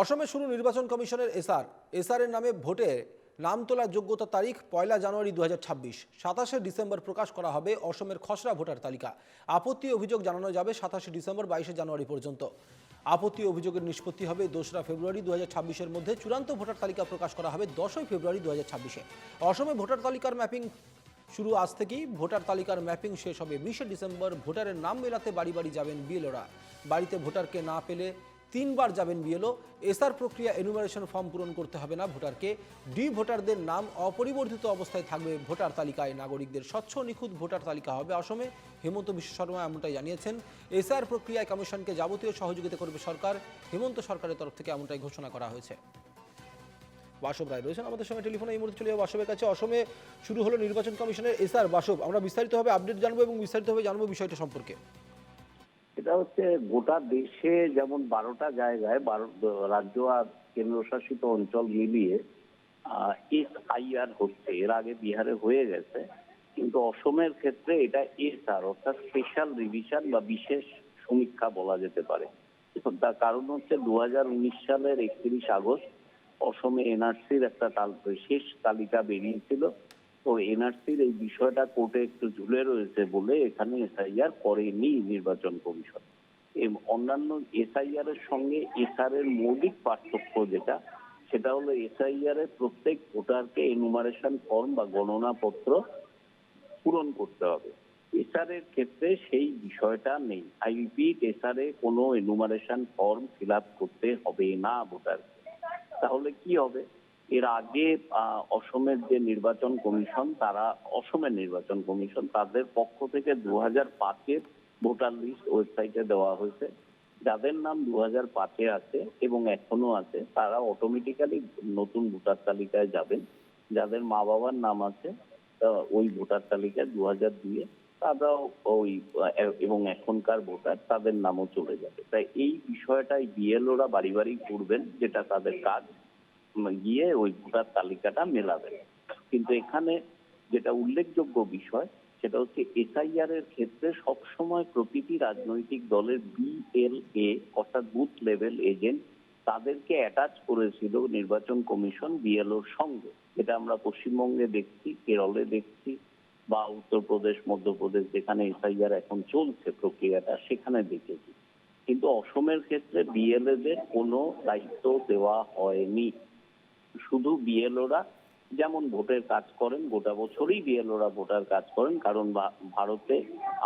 অসমে শুরু নির্বাচন কমিশনের এসআর। এসআর এর নামে ভোটে নাম তোলার যোগ্যতা তারিখ পয়লা জানুয়ারি দু হাজার ছাব্বিশ। সাতাশে ডিসেম্বর প্রকাশ করা হবে অসমের খসড়া ভোটার তালিকা। আপত্তি অভিযোগ জানানো যাবে সাতাশে ডিসেম্বর বাইশে জানুয়ারি পর্যন্ত। আপত্তি অভিযোগের নিষ্পত্তি হবে দোসরা ফেব্রুয়ারি দু হাজার মধ্যে। চূড়ান্ত ভোটার তালিকা প্রকাশ করা হবে দশই ফেব্রুয়ারি দু হাজার ছাব্বিশে। অসমে ভোটার তালিকার ম্যাপিং শুরু আজ থেকেই। ভোটার তালিকার ম্যাপিং শেষ হবে বিশে ডিসেম্বর। ভোটারের নাম মেলাতে বাড়ি বাড়ি যাবেন বিএলওরা। বাড়িতে ভোটারকে না পেলে তিনবার যাবেন বিএলও। এসআর প্রক্রিয়া এনুমারেশন ফর্ম পূরণ করতে হবে না ভোটারকে। ডি ভোটারদের নাম অপরিবর্তিত অবস্থায় থাকবে ভোটার তালিকায়। নাগরিকদের স্বচ্ছ নিখুঁত ভোটার তালিকা হবে অসমে। হেমন্ত বিশ্ব শর্মা এমনটাই জানিয়েছেন। এসআর প্রক্রিয়ায় কমিশনকে যাবতীয় সহযোগিতা করবে সরকার। হেমন্ত সরকারের তরফ থেকে এমনটাই ঘোষণা করা হয়েছে। বাসব রায় রয়েছেন আমাদের সঙ্গে। টেলিফোনে এই মুহূর্তে চলে যাব বাসবের কাছে। অসমে শুরু হলো নির্বাচন কমিশনের এসআর বাসব। আমরা বিস্তারিতভাবে আপডেট জানব এবং বিস্তারিতভাবে জানব বিষয়টা সম্পর্কে। এটা হচ্ছে গোটা দেশে যেমন বারোটা জায়গায় বারো, রাজ্য আর কেন্দ্রশাসিত অঞ্চল মিলিয়ে এস আইআর হচ্ছে। এর আগে বিহারে হয়ে গেছে, কিন্তু অসমের ক্ষেত্রে এটা এস আর অর্থাৎ স্পেশাল রিভিশন বা বিশেষ সমীক্ষা বলা যেতে পারে। তার কারণ হচ্ছে দু হাজার উনিশ সালের একত্রিশ আগস্ট অসমে এনআরসির একটা তাল- শেষ তালিকা বেরিয়েছিল। তো এনআরসির এই বিষয়টা কোর্টে একটু ঝুলে রয়েছে বলে এখানে এসআইআর করেনি নির্বাচন কমিশন। অন্যান্য এসআইআর এর সঙ্গে এসআর এর মৌলিক পার্থক্য যেটা, সেটা হলো এসআইআর এর প্রত্যেক ভোটারকে এনুমারেশন ফর্ম বা গণনা পত্র পূরণ করতে হবে। এসআর এর ক্ষেত্রে সেই বিষয়টা নেই। আই এসআর এ কোনো এনুমারেশন ফর্ম ফিল করতে হবে না ভোটার তাহলে কি হবে? এর আগে অসমের যে নির্বাচন কমিশন, তারা অসমের নির্বাচন কমিশন, তাদের পক্ষ থেকে দু হাজার ভোটার লিস্ট ওয়েবসাইটে দেওয়া হয়েছে। যাদের নাম দু হাজার পাঁচে আছে এবং এখনও আছে, তারা অটোমেটিক্যালি নতুন ভোটার তালিকায় যাবেন। যাদের মা বাবার নাম আছে ওই ভোটার তালিকায় দু হাজার দুয়ে তারাও ওই এবং এখনকার ভোটার তাদের নামও চলে যাবে। তাই এই বিষয়টাই বিএলওরা বাড়ি বাড়ি করবেন যেটা তাদের কাজ। গিয়ে ওই ভোটার তালিকাটা মেলাবে। কিন্তু এখানে যেটা উল্লেখযোগ্য বিষয়, সেটা হচ্ছে এসআইআর এর ক্ষেত্রে সবসময় প্রতিটি রাজনৈতিক দলের বিএলএ অর্থাৎ বুথ লেভেল এজেন্ট তাদেরকে অ্যাটাচ করেছিল নির্বাচন কমিশন বিএলওর সঙ্গে। যেটা আমরা পশ্চিমবঙ্গে দেখছি, কেরলে দেখছি, বা উত্তরপ্রদেশ, মধ্যপ্রদেশ, যেখানে এসআইআর এখন চলছে প্রক্রিয়াটা, সেখানে দেখেছি। কিন্তু অসমের ক্ষেত্রে বিএলএদের কোনো দায়িত্ব দেওয়া হয়নি। শুধু বিএলওরা যেমন ভোটের কাজ করেন, গোটা বছরই বিএলওরা ভোটার কাজ করেন, কারণ ভারতে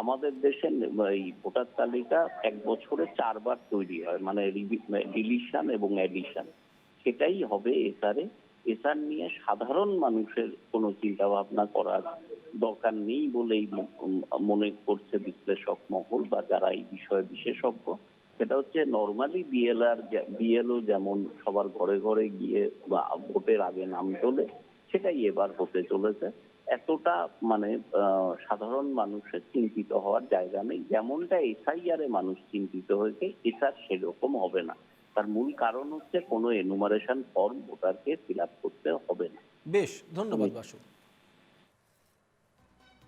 আমাদের দেশে এই ভোটার তালিকা এক বছরে চারবার তৈরি হয় মানে ডিলিশন এবং অ্যাডিশন। সেটাই হবে এসআরে এসআর নিয়ে সাধারণ মানুষের কোনো চিন্তা ভাবনা করার দরকার নেই বলেই মনে করছে বিশ্লেষক মহল বা যারা এই বিষয়ে বিশেষজ্ঞ। সেটা হচ্ছে নর্মালি বিএলআর বিএলও যেমন সবার ঘরে ঘরে গিয়ে বা ভোটের আগে নাম তোলে সেটাই এবার হতে চলেছে। এতটা মানে আহ, সাধারণ মানুষের চিন্তিত হওয়ার জায়গা নেই। যেমনটা এসআইআর এ মানুষ চিন্তিত হয়েছে এসআর সেরকম হবে না। তার মূল কারণ হচ্ছে কোনো এনুমারেশন ফর্ম ভোটারকে ফিল আপ করতে হবে না। বেশ ধন্যবাদ বাসু।